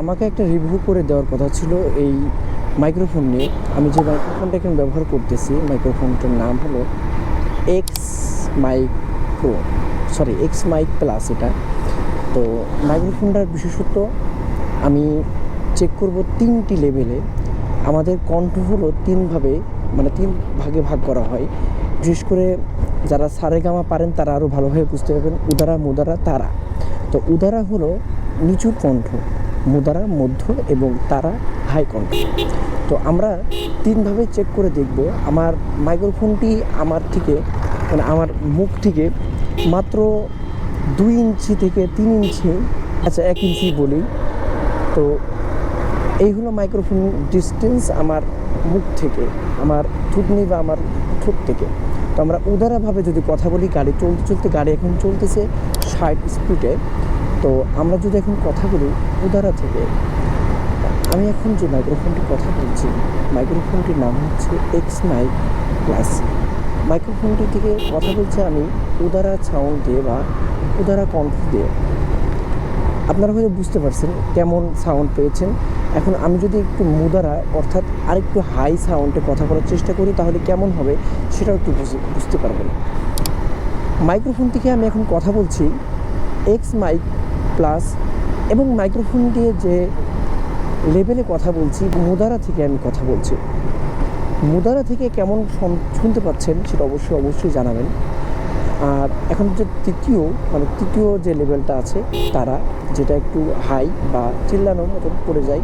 আমাকে একটা রিভিউ করে দেওয়ার কথা ছিল এই মাইক্রোফোন নিয়ে। আমি যে মাইক্রোফোনটা এখানে ব্যবহার করতেছি মাইক্রোফোনটার নাম হলো X mic pro sorry X mic plus এটা। তো মাইক্রোফোনটার বিশেষত্ব, আমি চেক করব তিনটি লেভেলে আমাদের কণ্ঠ হলো তিনভাবে মানে তিন ভাগে ভাগ করা হয়। বিশেষ করে যারা সারেগামা পারেন, তারা আরও ভালোভাবে বুঝতে পারবেন। উদারা, মুদারা, তারা। তো উদারা হলো নিচু কণ্ঠ। মুদারা, মধ্য এবং তারা হাই তো আমরা তিনভাবে চেক করে দেখব। আমার মাইক্রোফোনটি আমার থেকে মানে আমার মুখ থেকে মাত্র দুই ইঞ্চি থেকে তিন ইঞ্চি আচ্ছা এক ইঞ্চি বলি। তো এই হলো মাইক্রোফোন ডিস্টেন্স আমার মুখ থেকে, আমার থুতনি বা আমার ঠোঁট থেকে। তো আমরা উদারাভাবে যদি কথা বলি, গাড়ি চলতে চলতে, গাড়ি এখন চলতেছে ষাট স্পিডে তো আমরা যদি এখন কথা বলি উদারা থেকে, আমি এখন যে মাইক্রোফোনটি কথা বলছি মাইক্রোফোনটির নাম হচ্ছে এক্স মাইক প্লাস মাইক্রোফোনটি থেকে কথা বলছি আমি উদারা সাউন্ড দিয়ে বা উদারা কণ্ঠ দিয়ে। আপনারা হয়তো বুঝতে পারছেন কেমন সাউন্ড পেয়েছেন। এখন আমি যদি একটু মুদারা, অর্থাৎ আরেকটু হাই সাউন্ডে কথা বলার চেষ্টা করি, তাহলে কেমন হবে সেটাও একটু বুঝে- বুঝতে পারবেন। মাইক্রোফোন থেকে আমি এখন কথা বলছি এক্স মাইক প্লাস এবং মাইক্রোফোন দিয়ে যে লেভেলে কথা বলছি, মুদারা থেকে আমি কথা বলছি। মুদারা থেকে কেমন শোন- শুনতে পাচ্ছেন সেটা অবশ্যই অবশ্যই জানাবেন। আর এখন যে তৃতীয় মানে তৃতীয় যে লেভেলটা আছে, তারা, যেটা একটু হাই বা চিল্লানোর মতন পড়ে যায়,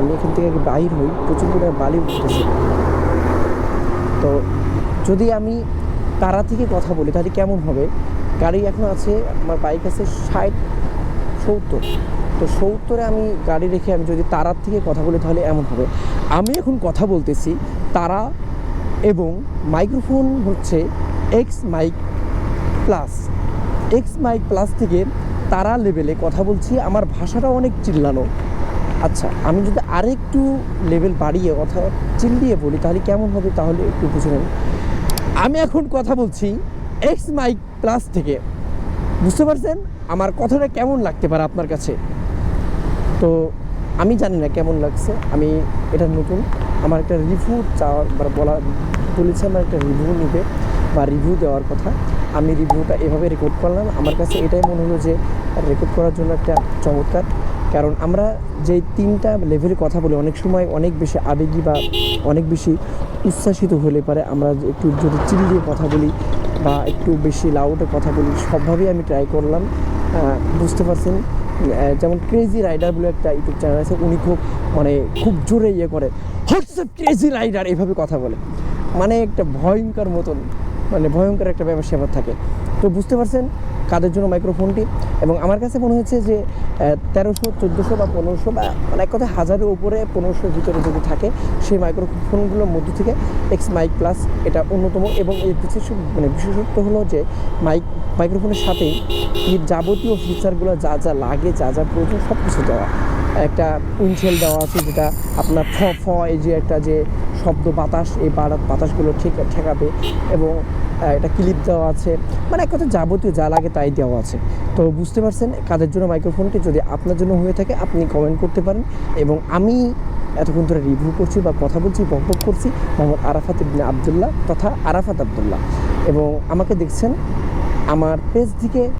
আমি এখান থেকে বাইর হই, প্রচুর পরিমাণে বালি উঠতেছে। তো যদি আমি তারা থেকে কথা বলি, তাহলে কেমন হবে? গাড়ি এখন আছে, আমার বাইক আছে ষাট, সত্তর। তো সত্তরে আমি গাড়ি রেখে আমি যদি তারার থেকে কথা বলি তাহলে এমন হবে। আমি এখন কথা বলতেছি তারা এবং মাইক্রোফোন হচ্ছে X mic plus X mic plus থেকে তারা লেভেলে কথা বলছি, আমার ভাষাটা অনেক চিল্লানো। আচ্ছা আমি যদি আরেকটু লেভেল বাড়িয়ে কথা চিল্লিয়ে বলি তাহলে কেমন হবে তাহলে একটু বুঝে আমি এখন কথা বলছি এক্স মাইক প্লাস থেকে। বুঝতে পারছেন? আমার কথাটা কেমন লাগতে পারে আপনার কাছে? তো আমি জানি না কেমন লাগছে। আমি এটা নতুন। আমার একটা রিভিউ চাওয়ার বলা, বলেছে আমার একটা রিভিউ নেবে বা রিভিউ দেওয়ার কথা। আমি রিভিউটা এভাবে রেকর্ড করলাম। আমার কাছে এটাই মনে হলো যে রেকর্ড করার জন্য একটা চমৎকার। কারণ আমরা যে তিনটা লেভেলে কথা বলি, অনেক সময় অনেক বেশি আবেগী বা অনেক বেশি উচ্ছ্বাসিত হলে পারে আমরা একটু যদি চিল্লিয়ে কথা বলি বা একটু বেশি লাউডে কথা বলি, সবভাবেই আমি ট্রাই করলাম। বুঝতে পারছেন? যেমন ক্রেজি রাইডার বলে একটা ইউটিউব চ্যানেল আছে, উনি খুব মানে খুব জোরে ইয়ে করে হোয়াটসঅ্যাপ ক্রেজি রাইডার এভাবে কথা বলে। মানে একটা ভয়ঙ্কর মতন মানে ভয়ঙ্কর একটা ব্যাপার স্যাপার থাকে। তো বুঝতে পারছেন? কাদের জন্য মাইক্রোফোনটি এবং আমার কাছে মনে হচ্ছে যে তেরোশো, চোদ্দোশো বা পনেরোশো বা মানে এক কথা হাজারের উপরে পনেরোশোর ভিতরে যদি থাকে, সেই মাইক্রোফোনগুলোর মধ্যে থেকে এক্স মাইক প্লাস এটা অন্যতম এবং এর বিশেষ মানে বিশেষত্ব হলো যে মাইক মাইক্রোফোনের সাথেই যাবতীয় ফিচারগুলো যা যা লাগে, যা যা প্রয়োজন সব কিছু দেওয়া। একটা উইনশেল দেওয়া আছে যেটা আপনার ফ ফ, এই যে একটা যে শব্দ বাতাস, এই বাতাসগুলো ঠিক ঠেকাবে এবং এটা ক্লিপ দেওয়া আছে। মানে এক কথা যাবতীয় যা লাগে তাই দেওয়া আছে। তো বুঝতে পারছেন কাদের জন্য মাইক্রোফোনটি যদি আপনার জন্য হয়ে থাকে, আপনি কমেন্ট করতে পারেন এবং আমি এতক্ষণ ধরে রিভিউ করছি বা কথা বলছি, বকবক করছি মোহাম্মদ আরাফাত ইবনে আবদুল্লাহ তথা আরাফাত আবদুল্লাহ। এবং আমাকে দেখছেন আমার পেজ থেকে